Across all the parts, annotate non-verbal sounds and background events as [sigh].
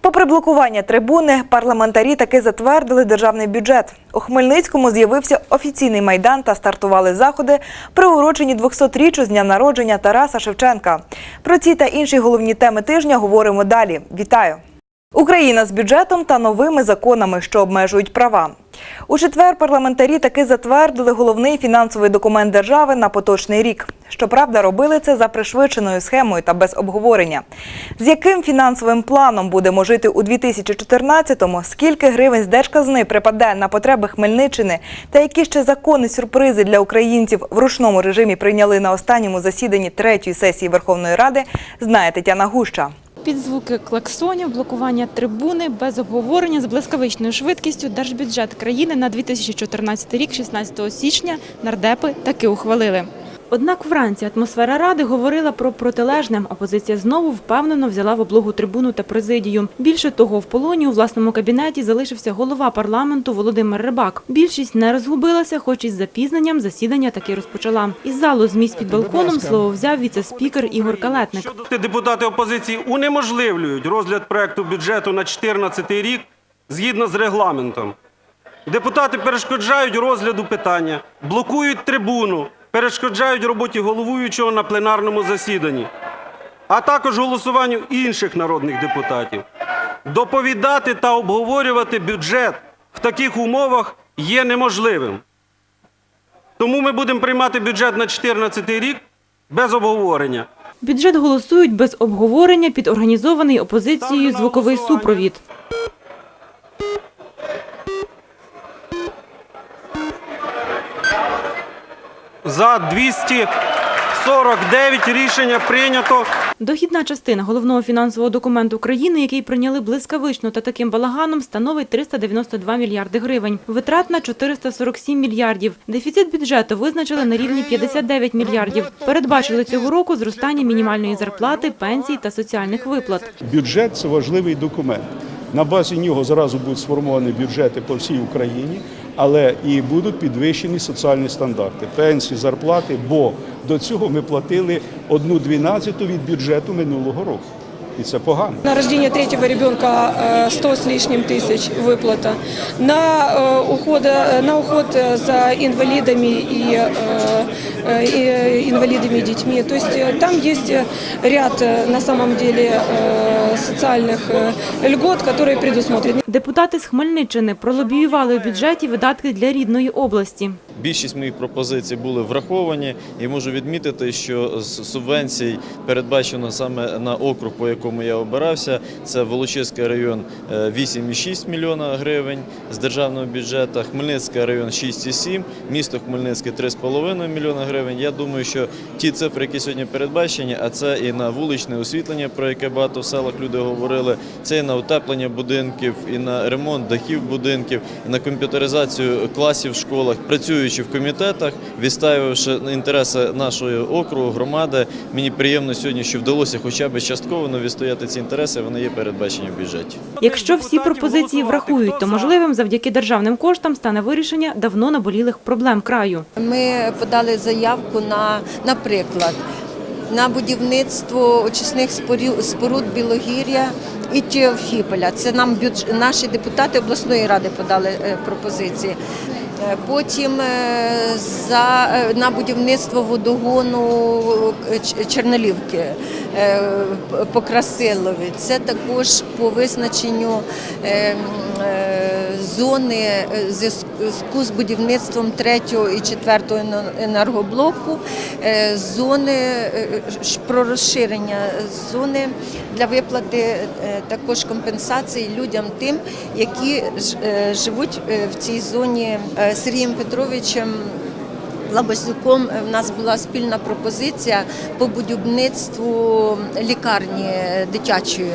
Попри блокування трибуни, парламентарі таки затвердили державний бюджет. У Хмельницькому з'явився офіційний майдан та стартували заходи, приурочені 200-річчю з дня народження Тараса Шевченка. Про ці та інші головні теми тижня говоримо далі. Вітаю! Україна з бюджетом та новими законами, що обмежують права. У четвер парламентарі таки затвердили головний фінансовий документ держави на поточний рік. Щоправда, робили це за пришвидшеною схемою та без обговорення. З яким фінансовим планом будемо жити у 2014-му, скільки гривень з держказни припаде на потреби Хмельниччини та які ще закони сюрпризи для українців в ручному режимі прийняли на останньому засіданні третьої сесії Верховної Ради, знає Тетяна Гуща. Під звуки клаксонів, блокування трибуни без обговорення з блискавичною швидкістю держбюджет країни на 2014 рік, 16 січня, нардепи таки ухвалили. Однак вранці атмосфера ради говорила про протилежне. Опозиція знову впевнено взяла в облогу трибуну та президію. Більше того, в полоні у власному кабінеті залишився голова парламенту Володимир Рибак. Більшість не розгубилася, хоч із запізненням засідання таки розпочала. Із залу з місць під балконом слово взяв віце-спікер Ігор Калетник. Депутати опозиції унеможливлюють розгляд проекту бюджету на 2014 рік згідно з регламентом. Депутати перешкоджають розгляду питання, блокують трибуну, перешкоджають роботі головуючого на пленарному засіданні, а також голосуванню інших народних депутатів. Доповідати та обговорювати бюджет в таких умовах є неможливим. Тому ми будемо приймати бюджет на 2014 рік без обговорення. Бюджет голосують без обговорення під організований опозицією звуковий супровід. За 249 рішення прийнято. Дохідна частина головного фінансового документу країни, який прийняли блискавично та таким балаганом, становить 392 мільярди гривень. Витратна – 447 мільярдів. Дефіцит бюджету визначили на рівні 59 мільярдів. Передбачили цього року зростання мінімальної зарплати, пенсій та соціальних виплат. Бюджет це важливий документ. На базі нього зразу будуть сформовані бюджети по всій Україні, але і будуть підвищені соціальні стандарти, пенсії, зарплати. Бо до цього ми платили одну дванадцяту від бюджету минулого року, і це погано. На рождение третьего ребенка э, 100 с лишним тысяч выплата. На, э, уход, на уход э, за инвалидами и, э, э, и инвалидами и детьми. То есть э, там есть э, ряд э, на самом деле э, социальных э, льгот, которые предусмотрены. Депутати з Хмельниччини пролобіювали у бюджеті видатки для рідної області. Більшість моїх пропозицій були враховані, і можу відмітити, що з субвенцій передбачено саме на округ, по якому я обирався. Це Волочиський район е, 8,6 мільйона гривень з державного бюджету, Хмельницький район 6,7, місто Хмельницьке 3,5 мільйона гривень. Я думаю, що ті цифри, які сьогодні передбачені, а це і на вуличне освітлення, про яке багато в селах люди говорили, це і на утеплення будинків, і на ремонт дахів будинків, на комп'ютеризацію класів в школах, працюючи в комітетах, відстоювавши інтереси нашої округу, громади. Мені приємно сьогодні, що вдалося хоча б частково но відстояти ці інтереси. Вони є передбачені в бюджеті. Якщо всі пропозиції врахують, то можливим завдяки державним коштам стане вирішення давно наболілих проблем краю. Ми подали заявку на, наприклад, на будівництво очисних споруд Білогір'я і Теофіполя. Це нам бюдж... наші депутати обласної ради подали е, пропозиції. Е, Потім е, за, на будівництво водогону Чернолівки е, п- по Красилові. Це також по визначенню е, е, зони зв'язку з будівництвом третього і четвертого енергоблоку, зони про розширення зони для виплати також компенсацій людям тим, які живуть в цій зоні Сергієм Петровичем. Лабазюком в нас була спільна пропозиція по будівництву лікарні дитячої.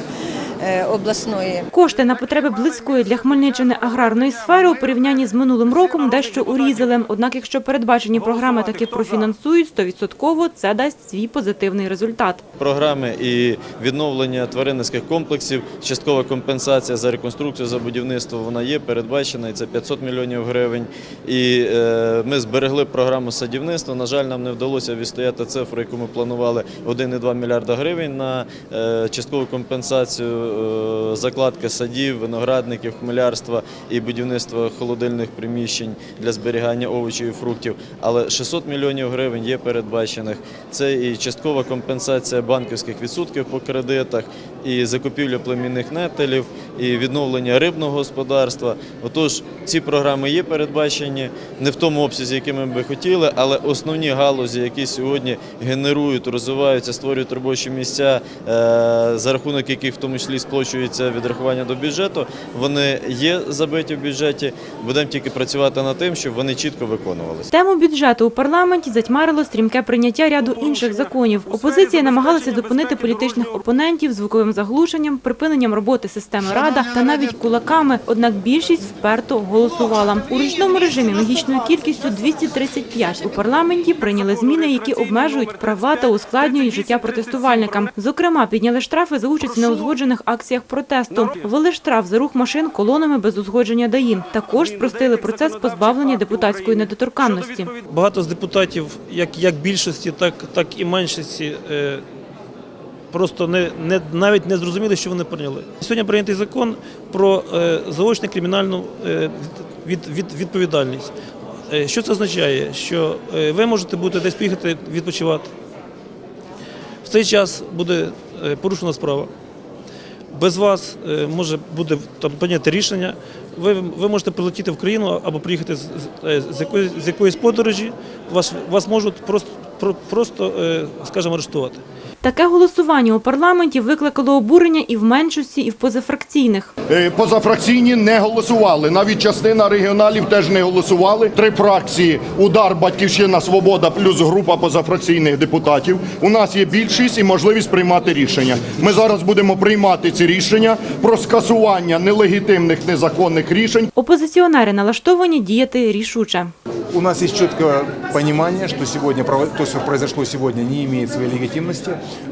Е, обласної. Кошти на потреби близької для Хмельниччини аграрної сфери у порівнянні з минулим роком дещо урізали. Однак, якщо передбачені програми таки профінансують, 100% це дасть свій позитивний результат. Програми і відновлення тваринницьких комплексів, часткова компенсація за реконструкцію, за будівництво, вона є передбачена, і це 500 мільйонів гривень. І е, ми зберегли програму садівництва. На жаль, нам не вдалося відстояти цифру, яку ми планували 1,2 мільярда гривень на е, часткову компенсацію е, закладки садів, виноградників, хмелярства і будівництва холодильних приміщень для зберігання овочів і фруктів. Але 600 мільйонів гривень є передбачених. Це і часткова компенсація банківських відсотків по кредитах, і закупівля племінних нетелів, і відновлення рибного господарства. Отож, ці програми є передбачені не в тому обсязі, яким ми би хотіли, але основні галузі, які сьогодні генерують, розвиваються, створюють робочі місця, е, за рахунок яких в тому числі сплачується відрахування до бюджету, вони є забиті в бюджеті. Будемо тільки працювати над тим, щоб вони чітко виконувалися. Тему бюджету у парламенті затьмарило стрімке прийняття ряду інших законів. Опозиція намагалася зупинити політичних опонентів звуковим заглушенням, припиненням роботи системи Рада та навіть кулаками. Однак більшість вперто голосувала. У ручному режимі магічною кількістю 235 у парламенті прийняли зміни, які обмежують права та ускладнюють життя протестувальникам. Зокрема, підняли штрафи за участь в неузгоджених акціях протесту, ввели штраф за рух машин колонами без узгодження ДАІ. Також спростили процес позбавлення депутатської недоторканності. Багато з депутатів, як, як більшості, так, так і меншості, е, просто не, не, навіть не зрозуміли, що вони прийняли. Сьогодні прийнятий закон про е, заочну кримінальну е, від, від, відповідальність. Е, що це означає? Що е, ви можете бути десь поїхати відпочивати. В цей час буде е, порушена справа. Без вас е, може буде там прийняти рішення. Ви, ви можете прилетіти в країну або приїхати з, з, е, з, якоїсь, з якоїсь подорожі. Вас, вас можуть просто, про- просто е, скажімо, арештувати. Таке голосування у парламенті викликало обурення і в меншості, і в позафракційних. Е, Позафракційні не голосували. Навіть частина регіоналів теж не голосували. Три фракції Удар, Батьківщина, Свобода плюс група позафракційних депутатів. У нас є більшість і можливість приймати рішення. Ми зараз будемо приймати ці рішення про скасування нелегітимних незаконних рішень. Опозиціонери налаштовані діяти рішуче. У нас есть четкое понимание, что сегодня прово- то, что произошло сегодня, не имеет своей легитимности.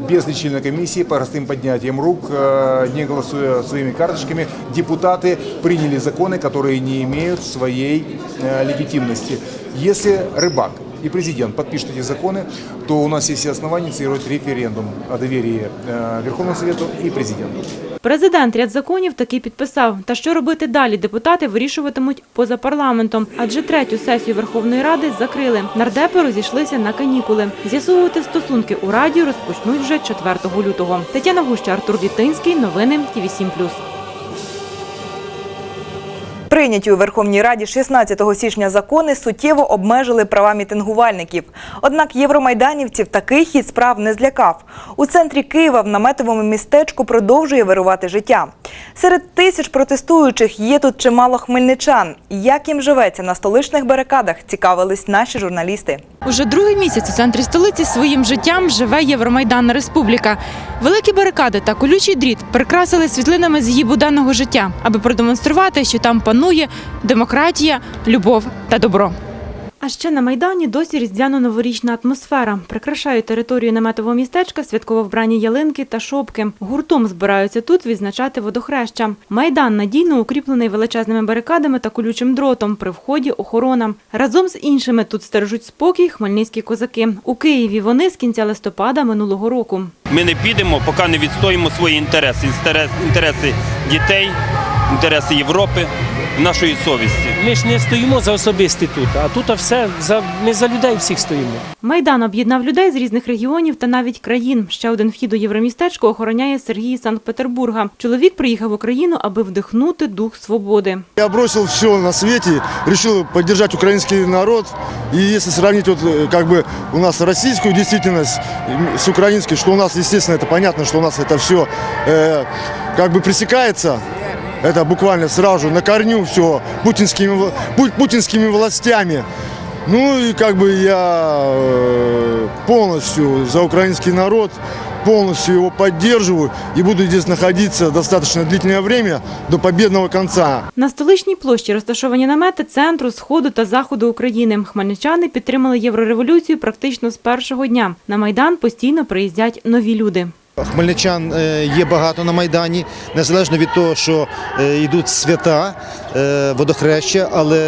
Без личной комиссии, простым поднятием рук, э, не голосуя своими карточками, депутаты приняли законы, которые не имеют своей э, легитимности. Если рыбак и президент подпишут эти законы, то у нас есть все основания инициировать референдум о доверии э, Верховному Совету и президенту. Президент ряд законів таки підписав. Та що робити далі, депутати вирішуватимуть поза парламентом. Адже третю сесію Верховної Ради закрили. Нардепи розійшлися на канікули. З'ясовувати стосунки у Раді розпочнуть вже 4 лютого. Тетяна Гуща, Артур Вітинський. Новини ТІВІ7+. Прийняті у Верховній Раді 16 січня закони суттєво обмежили права мітингувальників. Однак євромайданівців такий хід справ не злякав. У центрі Києва в наметовому містечку продовжує вирувати життя. Серед тисяч протестуючих є тут чимало хмельничан. Як їм живеться на столичних барикадах, цікавились наші журналісти. Уже другий місяць у центрі столиці своїм життям живе Євромайданна Республіка. Великі барикади та колючий дріт прикрасили світлинами з її буденного життя, аби продемонструвати, що там панує демократія, любов та добро. А ще на Майдані досі різдвяно-новорічна атмосфера. Прикрашають територію наметового містечка святково вбрані ялинки та шопки. Гуртом збираються тут відзначати водохреща. Майдан надійно укріплений величезними барикадами та колючим дротом. При вході охорона. Разом з іншими тут стережуть спокій хмельницькі козаки. У Києві вони з кінця листопада минулого року. Ми не підемо, поки не відстоїмо свої інтереси, інтерес- інтереси дітей, інтереси Європи, нашої совісті. Ми ж не стоїмо за особисті тут, а тут все за ми за людей всіх стоїмо. Майдан об'єднав людей з різних регіонів та навіть країн. Ще один вхід у євромістечко охороняє Сергій з Санкт-Петербурга. Чоловік приїхав в Україну, аби вдихнути дух свободи. Я бросил все на свете, решил поддержать украинский народ. И если сравнить вот э, как бы у нас российскую действительность э, с украинской, что у нас, естественно, это понятно, что у нас это все как бы пресекается. Это буквально сразу же на корню все путинскими, вла- пу- путинскими властями. Ну и как бы я э, полностью за украинский народ. полностью его поддерживаю и буду здесь находиться достаточно длительное время до победного конца. На столичній площі розташовані намети центру, сходу та заходу України. Хмельничани підтримали єврореволюцію практично з першого дня. На майдан постійно приїздять нові люди. Хмельничан е, є багато на Майдані, незалежно від того, що е, йдуть свята, водохреща, але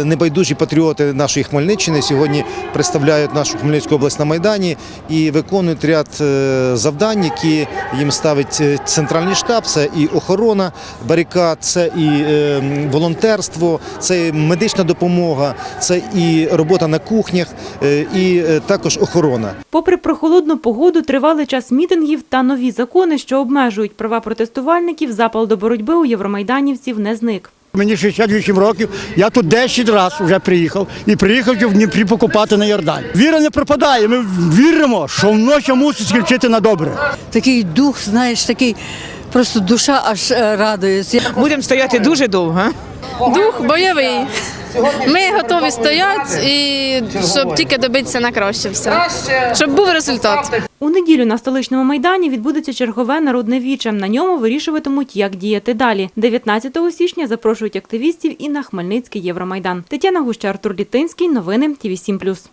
е, небайдужі патріоти нашої Хмельниччини сьогодні представляють нашу Хмельницьку область на Майдані і виконують ряд е, завдань, які їм ставить е, центральний штаб. Це і охорона барикад, це і е, волонтерство, це і медична допомога, це і робота на кухнях, е, і е, також охорона. Попри прохолодну погоду, тривалий час мітингів та нові закони, що обмежують права протестувальників, запал до боротьби у євромайданівців не зник. Мені 68 років, я тут 10 разів вже приїхав і приїхав в Дніпрі покупати на Йордані. Віра не пропадає, ми віримо, що вночі мусить скінчити на добре. Такий дух, знаєш, такий просто душа аж е, радується. Будемо стояти дуже довго. Дух бойовий. Ми готові стояти і щоб тільки добитися на краще все. Щоб був результат. Неділю на столичному майдані відбудеться чергове народне віче. На ньому вирішуватимуть, як діяти далі. 19 січня запрошують активістів і на Хмельницький Євромайдан. Тетяна Гуща, Артур Літинський. Новини ТІВІ 7+.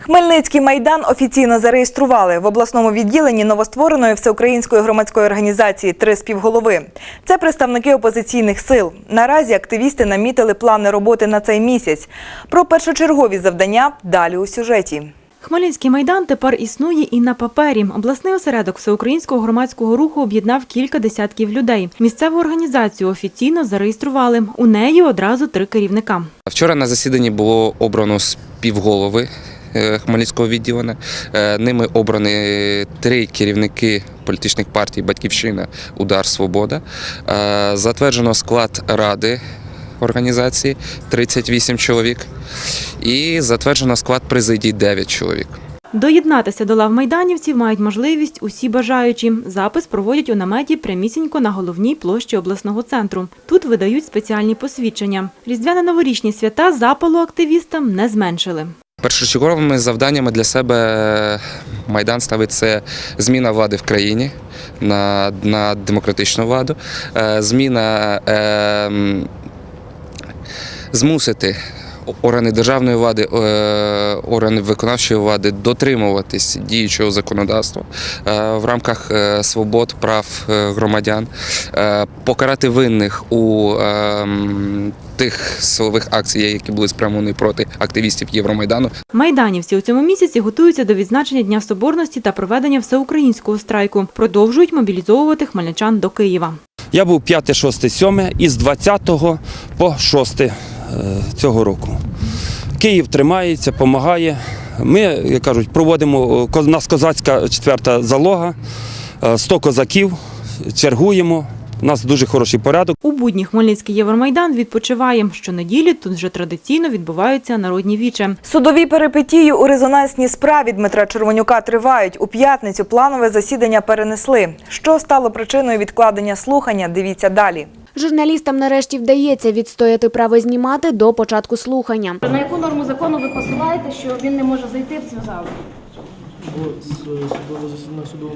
Хмельницький майдан офіційно зареєстрували в обласному відділенні новоствореної всеукраїнської громадської організації Три співголови. Це представники опозиційних сил. Наразі активісти намітили плани роботи на цей місяць. Про першочергові завдання далі у сюжеті. Хмельницький майдан тепер існує і на папері. Обласний осередок всеукраїнського громадського руху об'єднав кілька десятків людей. Місцеву організацію офіційно зареєстрували. У неї одразу три керівника. Вчора на засіданні було обрано співголови е, Хмельницького відділення. Е, Ними обрані три керівники політичних партій Батьківщина, Удар, Свобода. Е, Затверджено склад ради організації 38 чоловік. І затверджено склад президії 9 чоловік. Доєднатися до лав майданівців мають можливість усі бажаючі. Запис проводять у наметі прямісінько на головній площі обласного центру. Тут видають спеціальні посвідчення. Різдвяно-новорічні свята запалу активістам не зменшили. Першочерговими завданнями для себе Майдан ставить це зміна влади в країні на, на демократичну владу, е, зміна е, змусити органи державної влади, е, органи виконавчої влади дотримуватись діючого законодавства е, в рамках е, свобод, прав громадян, покарати винних у тих силових акцій, які були спрямовані проти активістів Євромайдану. Майданівці у цьому місяці готуються до відзначення Дня Соборності та проведення всеукраїнського страйку. Продовжують мобілізовувати хмельничан до Києва. Я був 5, 6, 7 із 20 по 6 е, цього року. Київ тримається, допомагає. Ми, як кажуть, проводимо е, у нас козацька четверта залога, е, 100 козаків, чергуємо. У нас дуже хороший порядок. У будні Хмельницький Євромайдан відпочиває. Щонеділі тут вже традиційно відбуваються народні віче. Судові перипетії у резонансній справі Дмитра Червонюка тривають. У п'ятницю планове засідання перенесли. Що стало причиною відкладення слухання? Дивіться далі. Журналістам нарешті вдається відстояти право знімати до початку слухання. На яку норму закону ви посилаєте, що він не може зайти в цю залу?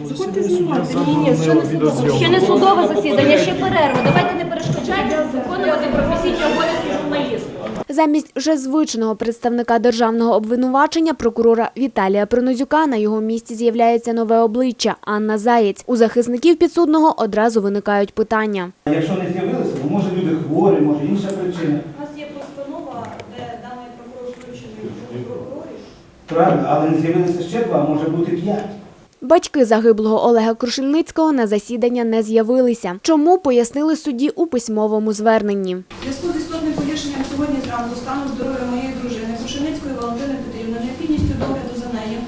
Заходьте знімати. Ні, ні, ще не судове. Ще не судове засідання, ще перерва. Давайте не перешкоджайте виконувати професійні обов'язки журналіста. Замість вже звичного представника державного обвинувачення прокурора Віталія Принозюка на його місці з'являється нове обличчя Анна Заєць. У захисників підсудного одразу виникають питання. Якщо не з'явилися, може люди хворі, може інша причина. У нас є постанова, де даний прокурор включений в прокурорів. Правильно, але не з'явилися ще два, може бути п'ять. Батьки загиблого Олега Крушельницького на засідання не з'явилися. Чому пояснили судді у письмовому зверненні? Зв'язку з істотним погіршенням сьогодні зранку стану здоров'я моєї дружини Крушеницької Валентини Петрівни, необхідністю догляду за нею,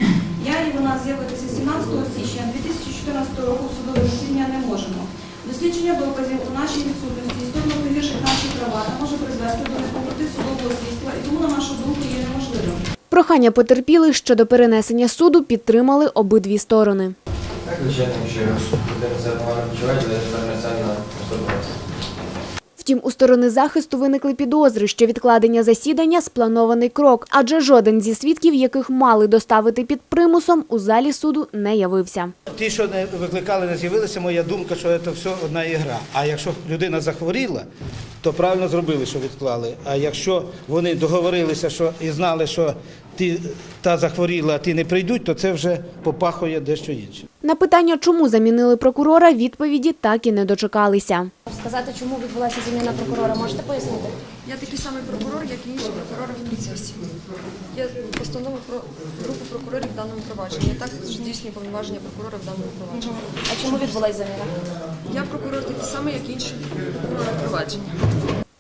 я і вона з'явитися 17 січня 2014 року в судове засідання не можемо. Дослідження доказів у нашій відсутності істотно погіршить наші права та може призвести до неповноти судового слідства і тому, на нашу думку, є. Прохання потерпілих щодо перенесення суду підтримали обидві сторони. Так, звичайно, якщо будемо це погано почуває, то перенесе на особливість. Втім, у сторони захисту виникли підозри, що відкладення засідання спланований крок, адже жоден зі свідків, яких мали доставити під примусом, у залі суду не явився. Ті, що не викликали, не з'явилися, моя думка, що це все одна ігра. А якщо людина захворіла, то правильно зробили, що відклали. А якщо вони договорилися що, і знали, що ти, та захворіла, а ти не прийдуть, то це вже попахує дещо інше. На питання, чому замінили прокурора, відповіді так і не дочекалися. Сказати, чому відбулася заміна прокурора, можете пояснити? Я такий самий прокурор, як і інші прокурори в процесі. Є постанова про групу прокурорів в даному провадженні. Я також здійснюю повноваження прокурора в даному провадженні. А чому відбулася заміна? Я прокурор такий самий, як і інші прокурори в провадженні.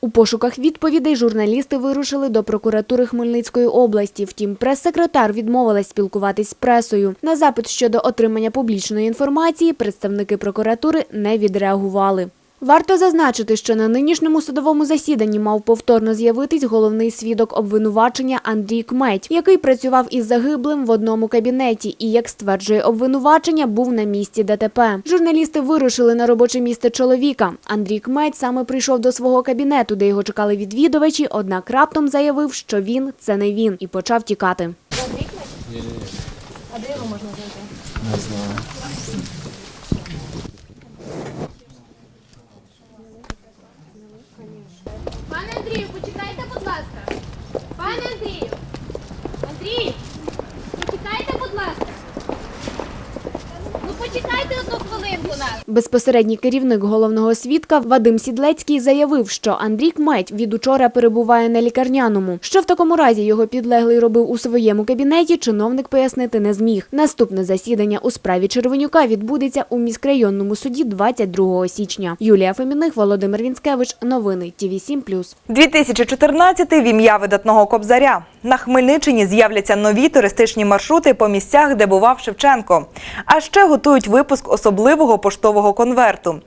У пошуках відповідей журналісти вирушили до прокуратури Хмельницької області. Втім, прес-секретар відмовилась спілкуватись з пресою. На запит щодо отримання публічної інформації представники прокуратури не відреагували. Варто зазначити, що на нинішньому судовому засіданні мав повторно з'явитись головний свідок обвинувачення Андрій Кметь, який працював із загиблим в одному кабінеті і, як стверджує обвинувачення, був на місці ДТП. Журналісти вирушили на робоче місце чоловіка. Андрій Кметь саме прийшов до свого кабінету, де його чекали відвідувачі, однак раптом заявив, що він це не він, і почав тікати. А де його можна знайти? Пане Безпосередній керівник головного свідка Вадим Сідлецький заявив, що Андрій Кметь від учора перебуває на лікарняному. Що в такому разі його підлеглий робив у своєму кабінеті, чиновник пояснити не зміг. Наступне засідання у справі Червонюка відбудеться у міськрайонному суді 22 січня. Юлія Феміних, Володимир Вінськевич. Новини ТІВІ 7+. 2014 в ім'я видатного кобзаря. На Хмельниччині з'являться нові туристичні маршрути по місцях, де бував Шевченко. А ще готують випуск особливого поштового конверту.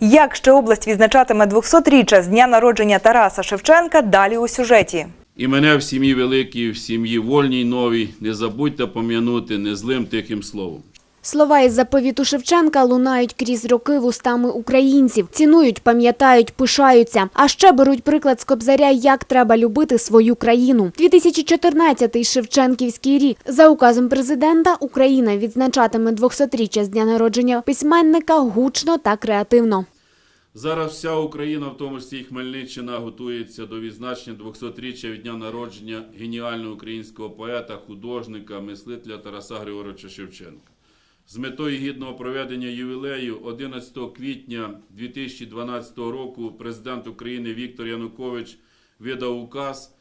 Як ще область відзначатиме 200-річчя з дня народження Тараса Шевченка, далі у сюжеті. І мене в сім'ї великій, в сім'ї вольній новій, не забудьте пом'янути незлим тихим словом. Слова із заповіту Шевченка лунають крізь роки вустами українців. Цінують, пам'ятають, пишаються. А ще беруть приклад з Кобзаря, як треба любити свою країну. 2014-й Шевченківський рік. За указом президента Україна відзначатиме 200-річчя з дня народження письменника гучно та креативно. Зараз вся Україна, в тому числі і Хмельниччина, готується до відзначення 200-річчя від дня народження геніального українського поета, художника, мислителя Тараса Григоровича Шевченка. З метою гідного проведення ювілею 11 квітня 2012 року президент України Віктор Янукович видав указ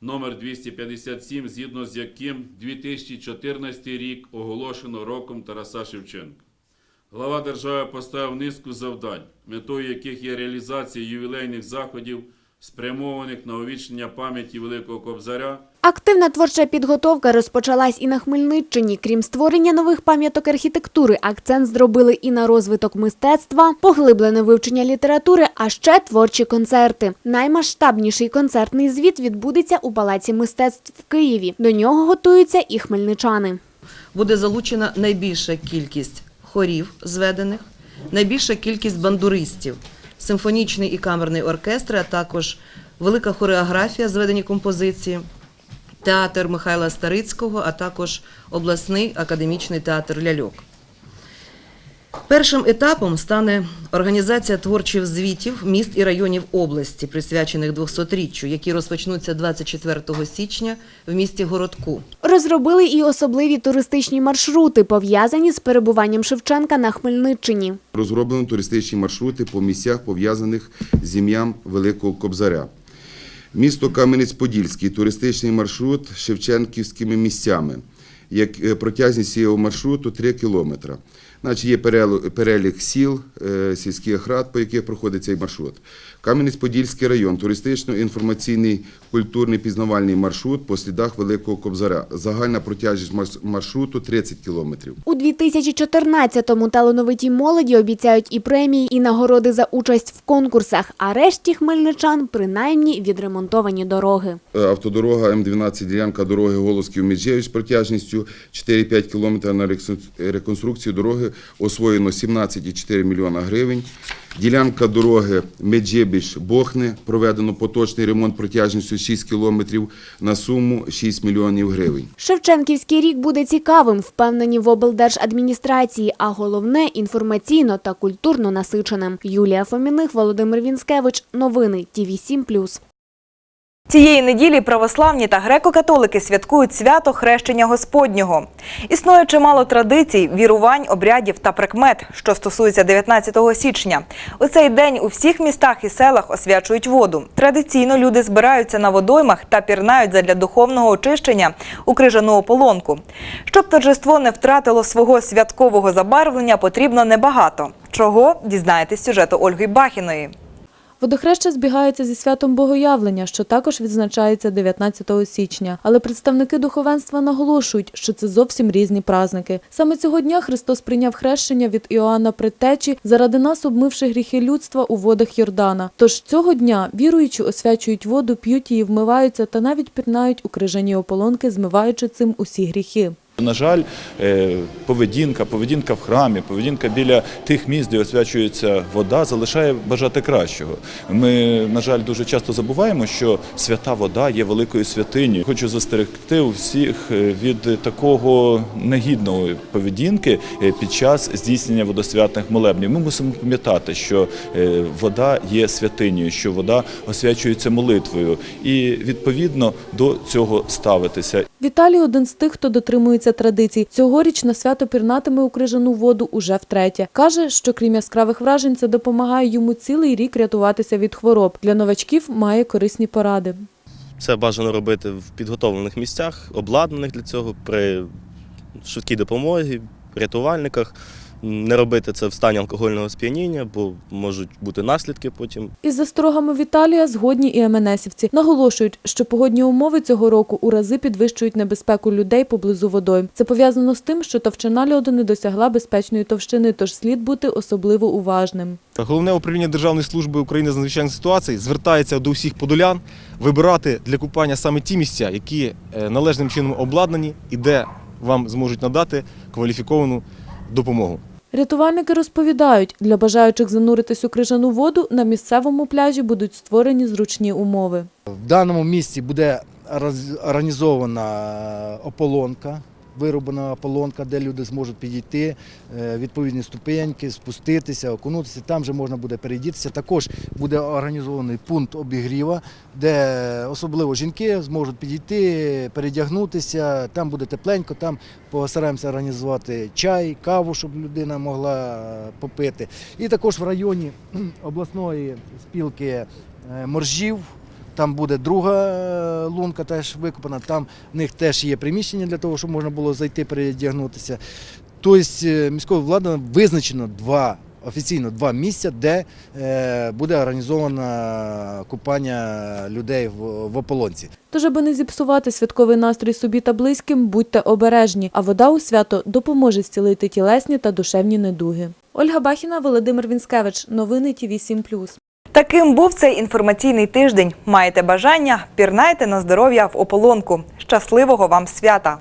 номер 257, згідно з яким 2014 рік оголошено роком Тараса Шевченка. Глава держави поставив низку завдань, метою яких є реалізація ювілейних заходів, спрямованих на увічнення пам'яті Великого Кобзаря Активна творча підготовка розпочалась і на Хмельниччині. Крім створення нових пам'яток архітектури, акцент зробили і на розвиток мистецтва, поглиблене вивчення літератури, а ще творчі концерти. Наймасштабніший концертний звіт відбудеться у Палаці мистецтв в Києві. До нього готуються і хмельничани. буде залучена найбільша кількість хорів зведених, найбільша кількість бандуристів, симфонічний і камерний оркестри, а також велика хореографія, зведені композиції, театр Михайла Старицького, а також обласний академічний театр ляльок. Першим етапом стане організація творчих звітів міст і районів області, присвячених 200-річчю, які розпочнуться 24 січня в місті Городку. Розробили і особливі туристичні маршрути, пов'язані з перебуванням Шевченка на Хмельниччині. Розроблено туристичні маршрути по місцях, пов'язаних з ім'ям Великого Кобзаря. Місто Кам'янець-Подільський туристичний маршрут шевченківськими місцями. Як е, протяжність цього маршруту 3 кілометри. Значить, є перелік сіл, е, сільських рад, по яких проходить цей маршрут. Кам'янець-Подільський район, туристично-інформаційний культурний пізнавальний маршрут по слідах Великого Кобзаря. Загальна протяжність маршруту 30 кілометрів. У 2014-му талановитій молоді обіцяють і премії, і нагороди за участь в конкурсах, а решті хмельничан принаймні відремонтовані дороги. Е, Автодорога М12 ділянка дороги Голосків Меджевич протяжністю 4-5 км на реконструкцію дороги освоєно 17,4 мільйона гривень. Ділянка дороги Меджибіж-Бохне проведено поточний ремонт протяжністю 6 кілометрів на суму 6 мільйонів гривень. Шевченківський рік буде цікавим, впевнені в облдержадміністрації, а головне інформаційно та культурно насиченим. Юлія Фоміних, Володимир Вінськевич. Новини ТІВІ 7+. Цієї неділі православні та греко-католики святкують свято Хрещення Господнього. Існує чимало традицій, вірувань, обрядів та прикмет, що стосується 19 січня. У цей день у всіх містах і селах освячують воду. Традиційно люди збираються на водоймах та пірнають задля духовного очищення у крижану ополонку. Щоб торжество не втратило свого святкового забарвлення, потрібно небагато. Чого дізнаєтесь сюжету Ольги Бахіної. Водохреща збігається зі святом Богоявлення, що також відзначається 19 січня. Але представники духовенства наголошують, що це зовсім різні празники. Саме цього дня Христос прийняв хрещення від Іоанна Предтечі, заради нас обмивши гріхи людства у водах Йордана. Тож цього дня віруючі освячують воду, п'ють її, вмиваються та навіть пірнають у крижані ополонки, змиваючи цим усі гріхи. На жаль, е, поведінка, поведінка в храмі, поведінка біля тих місць, де освячується вода, залишає бажати кращого. Ми, на жаль, дуже часто забуваємо, що свята вода є великою святиною. Хочу застерегти усіх е, від такого негідної поведінки е, під час здійснення водосвятних молебнів. Ми мусимо пам'ятати, що вода є святиною, що вода освячується молитвою, і відповідно до цього ставитися. Віталій один з тих, хто дотримується традицій. Цьогоріч на свято пірнатиме у крижану воду уже втретє. Каже, що крім яскравих вражень, це допомагає йому цілий рік рятуватися від хвороб. Для новачків має корисні поради. Це бажано робити в підготовлених місцях, обладнаних для цього, при швидкій допомозі, рятувальниках. Не робити це в стані алкогольного сп'яніння, бо можуть бути наслідки потім. Із засторогами Віталія згодні і МНСівці. Наголошують, що погодні умови цього року у рази підвищують небезпеку людей поблизу водойм. Це пов'язано з тим, що товщина льоду не досягла безпечної товщини, тож слід бути особливо уважним. Головне управління Державної служби України з надзвичайних ситуацій звертається до усіх подолян вибирати для купання саме ті місця, які е, належним чином обладнані і де вам зможуть надати кваліфіковану допомогу. Рятувальники розповідають, для бажаючих зануритись у крижану воду на місцевому пляжі будуть створені зручні умови. В даному місці буде організована ополонка, вироблена ополонка, де люди зможуть підійти, е, відповідні ступеньки, спуститися, окунутися. Там же можна буде перейдітися. Також буде організований пункт обігріва, де особливо жінки зможуть підійти, передягнутися. Там буде тепленько, там постараємося організувати чай, каву, щоб людина могла е, попити. І також в районі [clears throat] обласної спілки е, моржів. Там буде друга е, лунка теж викопана, там в них теж є приміщення для того, щоб можна було зайти передягнутися. Тобто е, міською владою визначено два офіційно два місця, де е, буде організовано купання людей в, ополонці. Тож, аби не зіпсувати святковий настрій собі та близьким, будьте обережні, а вода у свято допоможе зцілити тілесні та душевні недуги. Ольга Бахіна, Володимир Вінськевич. Новини ТІВІ 7+. Таким був цей інформаційний тиждень. Маєте бажання, пірнайте на здоров'я в ополонку. Щасливого вам свята!